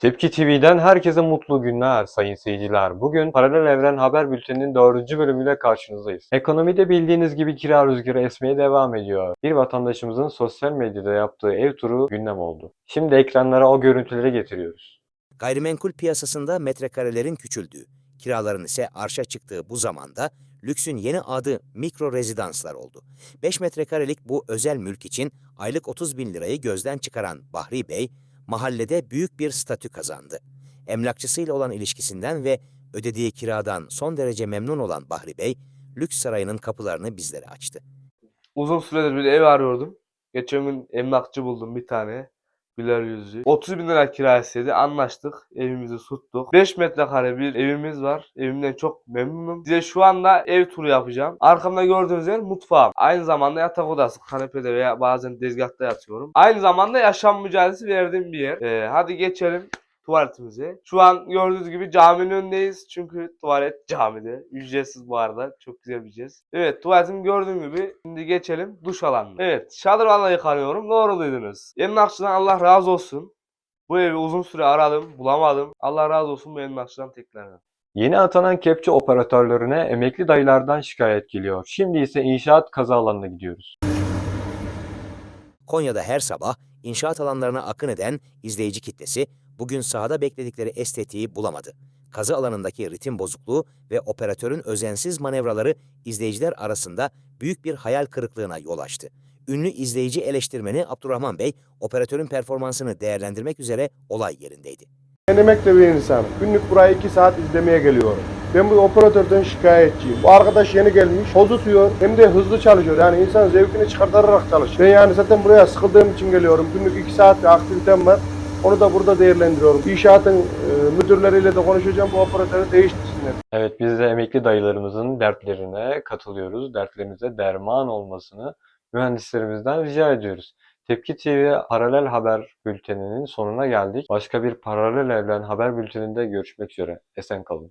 Tepki TV'den herkese mutlu günler sayın seyirciler. Bugün Paralel Evren Haber Bülteni'nin dördüncü bölümüyle karşınızdayız. Ekonomide bildiğiniz gibi kira rüzgarı esmeye devam ediyor. Bir vatandaşımızın sosyal medyada yaptığı ev turu gündem oldu. Şimdi ekranlara o görüntüleri getiriyoruz. Gayrimenkul piyasasında metrekarelerin küçüldüğü, kiraların ise arşa çıktığı bu zamanda lüksün yeni adı mikro rezidanslar oldu. 5 metrekarelik bu özel mülk için aylık 30 bin lirayı gözden çıkaran Bahri Bey, mahallede büyük bir statü kazandı. Emlakçısıyla olan ilişkisinden ve ödediği kiradan son derece memnun olan Bahri Bey, lüks sarayının kapılarını bizlere açtı. Uzun süredir bir ev arıyordum. Geçen gün emlakçı buldum bir tane. Güler yüzlü. 30 bin lira kira istedi. Anlaştık. Evimizi tuttuk. 5 metrekare bir evimiz var. Evimden çok memnunum. Size şu anda ev turu yapacağım. Arkamda gördüğünüz yer mutfağım. Aynı zamanda yatak odası. Kanepede veya bazen tezgahta yatıyorum. Aynı zamanda yaşam mücadelesi verdiğim bir yer. Ee, hadi geçelim tuvaletimize. Şu an gördüğünüz gibi caminin önündeyiz. Çünkü tuvalet camide. Ücretsiz bu arada. Çok güzel bir ücretsiz. Evet tuvaletimi gördüğüm gibi. Şimdi geçelim duş alanına. Evet şadırvanla yıkanıyorum. Doğru duydunuz. Emlakçıdan Allah razı olsun. Bu evi uzun süre aradım. Bulamadım. Allah razı olsun bu emlakçıdan tekrardan. Yeni atanan kepçe operatörlerine emekli dayılardan şikayet geliyor. Şimdi ise inşaat kaza alanına gidiyoruz. Konya'da her sabah inşaat alanlarına akın eden izleyici kitlesi bugün sahada bekledikleri estetiği bulamadı. Kazı alanındaki ritim bozukluğu ve operatörün özensiz manevraları izleyiciler arasında büyük bir hayal kırıklığına yol açtı. Ünlü izleyici eleştirmeni Abdurrahman Bey, operatörün performansını değerlendirmek üzere olay yerindeydi. Ben emekli bir insanım. Günlük buraya 2 saat izlemeye geliyorum. Ben bu operatörden şikayetçiyim. Bu arkadaş yeni gelmiş, poz hem de hızlı çalışıyor. Yani insan zevkini çıkartarak çalışıyor. Ben yani zaten buraya sıkıldığım için geliyorum. Günlük 2 saat bir aktivitem var. Onu da burada değerlendiriyorum. İnşaatın e, müdürleriyle de konuşacağım. Bu operatörü değiştirsinler. Evet biz de emekli dayılarımızın dertlerine katılıyoruz. Dertlerimize derman olmasını mühendislerimizden rica ediyoruz. Tepki TV Paralel Haber Bülteni'nin sonuna geldik. Başka bir Paralel Evren Haber Bülteni'nde görüşmek üzere. Esen kalın.